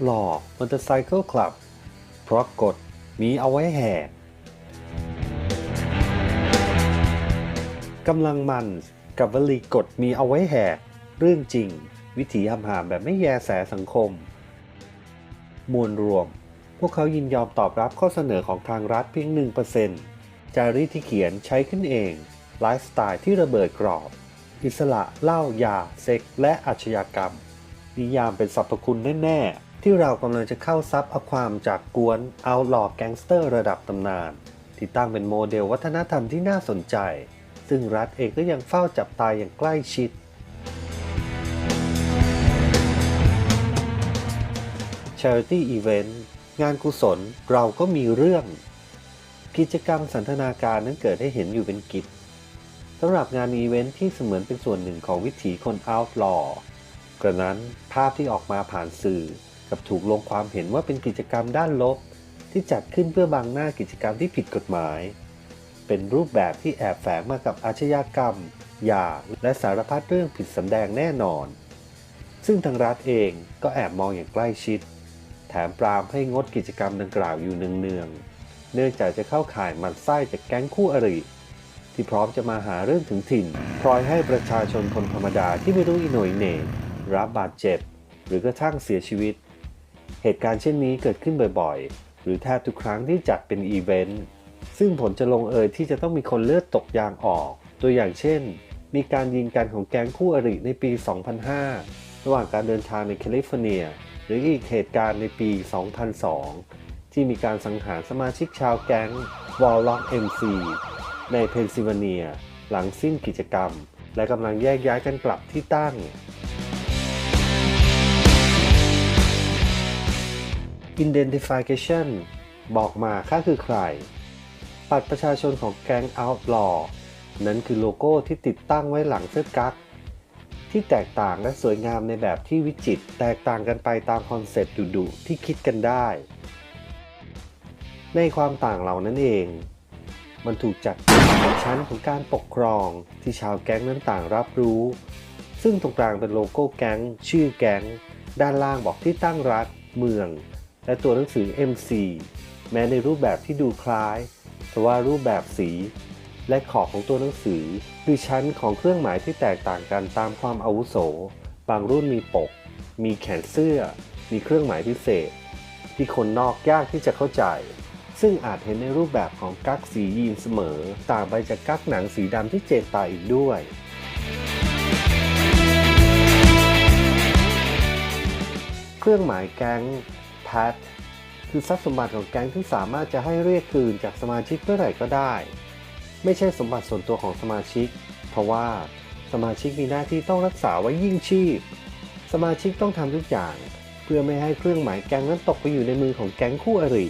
Outlaw Motorcycle Club เพราะกฎมีเอาไว้แหกกำลังมันกับวลีกฎมีเอาไว้แหกเรื่องจริง วิถีหำหามแบบไม่แยแสสังคม มวลรวม พวกเขายินยอมตอบรับข้อเสนอของทางรัฐเพียง 1%จารีตที่เขียนใช้ขึ้นเอง ไลฟ์สไตล์ที่ระเบิดกรอบ อิสระเหล้ายา เซ็กและอาชญากรรม นิยามเป็นสรรพคุณแน่ ๆ ที่เรากำลังจะเข้าซับเอาความจากกวนเอาหลอกแก๊งสเตอร์ระดับตำนาน ที่ตั้งเป็นโมเดลวัฒนธรรมที่น่าสนใจ ซึ่งรัฐเองก็ยังเฝ้าจับตายอย่างใกล้ชิด Charity Event งานกุศลเราก็มีเรื่อง กิจกรรมสันทนาการนั้นเกิดให้เห็นอยู่เป็นกิจสำหรับงานอีเวนท์ที่เสมือนเป็นส่วนหนึ่งของวิถีคน outlaw กระนั้นภาพที่ออกมาผ่านสื่อ กับถูกลงความเห็นว่าเป็นกิจกรรมด้านลบ ที่จัดขึ้นเพื่อบังหน้ากิจกรรมที่ผิดกฎหมาย เป็นรูปแบบที่แอบแฝงมากับอาชญากรรมยาและสารพัดเรื่องผิดสำแดงแน่นอน ซึ่งทางรัฐเองก็แอบมองอย่างใกล้ชิด แถมปรามให้งดกิจกรรมดังกล่าวอยู่เนืองๆเนื่องจากจะเข้าข่ายหมันไส้จากแก๊งคู่อริที่พร้อมจะมาหาเรื่องถึงถิ่น พลอยให้ประชาชนคนธรรมดาที่ไม่รู้อิโหนยเหน่รับบาดเจ็บ หรือกระทั่งเสียชีวิต เหตุการณ์เช่นนี้เกิดขึ้นบ่อยๆ หรือแทบทุกครั้งที่จัดเป็นอีเวนต์ ซึ่งผลจะลงเอยที่จะต้องมีคนเลือดตกยางออก ตัวอย่างเช่น มีการยิงกันของแก๊งคู่อริในปี 2005 ระหว่างการเดินทางในแคลิฟอร์เนีย หรืออีกเหตุการณ์ในปี 2002 ที่มีการสังหารสมาชิกชาวแก๊งวอลล็อกเอ็มซีในเพนซิลเวเนีย หลังสิ้นกิจกรรม และกำลังแยกย้ายกันกลับที่ตั้ง Identification บอกมาข้าคือใคร บัตรประชาชนของแก๊ง Outlaw นั้นคือโลโก้ที่ติดตั้งไว้หลังเสื้อกั๊กที่แตกต่างและสวยงามในแบบที่วิจิตแตกต่างกันไปตามคอนเซ็ปต์ดุๆที่คิดกันได้ ในความต่างเหล่านั้นเอง มันถูกจัดเป็นชั้นของการปกครองที่ชาวแก๊งนั้นต่างรับรู้ ซึ่งตรงกลางเป็นโลโก้แก๊ง ชื่อแก๊ง ด้านล่างบอกที่ตั้งรัฐเมือง และตัวหนังสือ MC แม้ในรูปแบบที่ดูคล้าย แต่ว่ารูปแบบสี และขอบของตัวหนังสือ คือชั้นของเครื่องหมายที่แตกต่างกันตามความอาวุโส บางรุ่นมีปก มีแขนเสื้อ มีเครื่องหมายพิเศษ ที่คนนอกยากที่จะเข้าใจ ซึ่งอาจเห็นในรูปแบบของกั๊กสียีนเสมอ ต่างไปจากกั๊กหนังสีดำที่เจนตาอีกด้วยเครื่องหมายแก๊ง p a t คือทรัพย์สมบัติของแก๊งที่สามารถจะให้เรียกคืนจากสมาชิกเมื่อไหร่ก็ได้ ไม่ใช่สมบัติส่วนตัวของสมาชิก เพราะว่าสมาชิกมีหน้าที่ต้องรักษาไว้ยิ่งชีพ สมาชิกต้องทำทุกอย่าง เพื่อไม่ให้เครื่องหมายแก๊งนั้นตกไปอยู่ในมือของแก๊งคู่อริ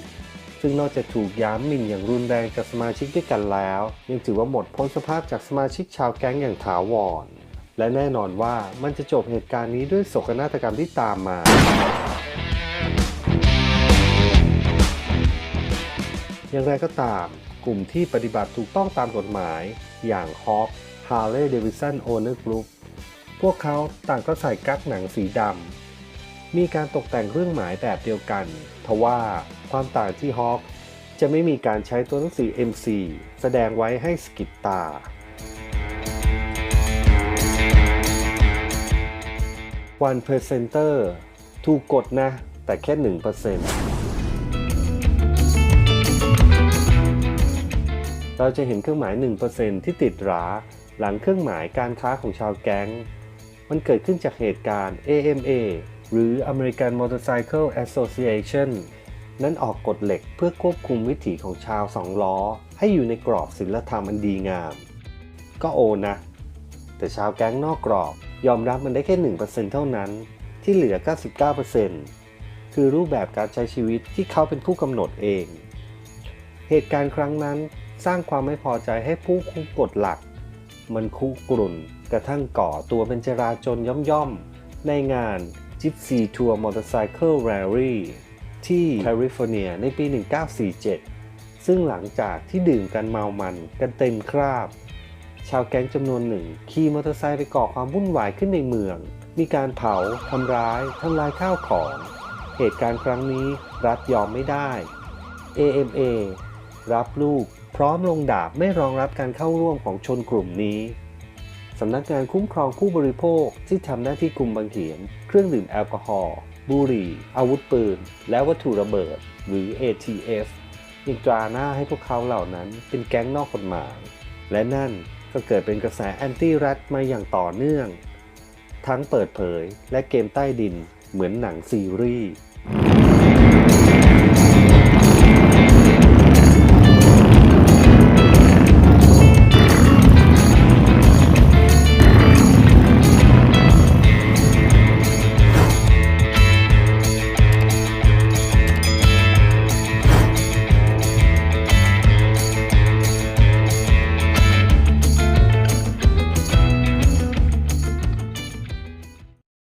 ซึ่งนอกจากถูกย้ำมิ่นอย่างรุนแรงจากสมาชิกด้วยกันแล้ว ยังถือว่าหมดพ้นสภาพจากสมาชิกชาวแก๊งอย่างถาวร และแน่นอนว่ามันจะจบเหตุการณ์นี้ด้วยโศกนาฏกรรมที่ตามมา อย่างไรก็ตาม กลุ่มที่ปฏิบัติถูกต้องตามกฎหมาย อย่าง Hawk Harley Davidson Owner Group พวกเขาต่างก็ใส่กั๊กหนังสีดำ มีการตกแต่งเครื่องหมายแบบเดียวกัน ทว่าความต่างที่ Hawk จะไม่มีการใช้ตัวหนังสือ MC แสดงไว้ให้สกิดตา1 Percenter ถูกกดนะ แต่แค่ 1% เราจะเห็นเครื่องหมาย 1%ที่ติดหรา หลังเครื่องหมายการค้าของชาวแก๊ง มันเกิดขึ้นจากเหตุการณ์ AMA หรือ American Motorcycle Association นั้นออกกฎเหล็กเพื่อควบคุมวิถีของชาวสองล้อ ให้อยู่ในกรอบศีลธรรมอันดีงาม ก็โอนะ แต่ชาวแก๊งนอกกรอบ ยอมรับมันได้แค่ 1%เท่านั้น ที่เหลือ 99%คือรูปแบบการใช้ชีวิตที่เขาเป็นผู้กำหนดเอง เหตุการณ์ครั้งนั้น สร้างความไม่พอใจให้ผู้คุมกฎหลัก มันคุกรุ่น กระทั่งก่อตัวเป็นจราจนย่อมๆ ในงาน Gypsy Tour Motorcycle Rally ที่แคลิฟอร์เนียในปี 1947 ซึ่งหลังจากที่ดื่มกันเมามันกันเต็มคราบ ชาวแก๊งจำนวนหนึ่งขี่มอเตอร์ไซค์ไปก่อความวุ่นวายขึ้นในเมือง มีการเผา ทำร้าย ทำลายข้าวของ เหตุการณ์ครั้งนี้รัฐยอมไม่ได้ AMA รับลูก พร้อมลงดาบไม่รองรับการเข้าร่วมของชนกลุ่มนี้สำนักงานคุ้มครองผู้บริโภคที่ทำหน้าที่กลุ่มบังเขียน เครื่องดื่มแอลกอฮอล์บุหรี่ อาวุธปืน และวัตถุระเบิด หรือ ATF ยังตราหน้าให้พวกเขาเหล่านั้นเป็นแก๊งนอกกฎหมาย และนั่นก็เกิดเป็นกระแสแอนตี้รัฐมาอย่างต่อเนื่อง ทั้งเปิดเผยและเกมใต้ดินเหมือนหนังซีรีส์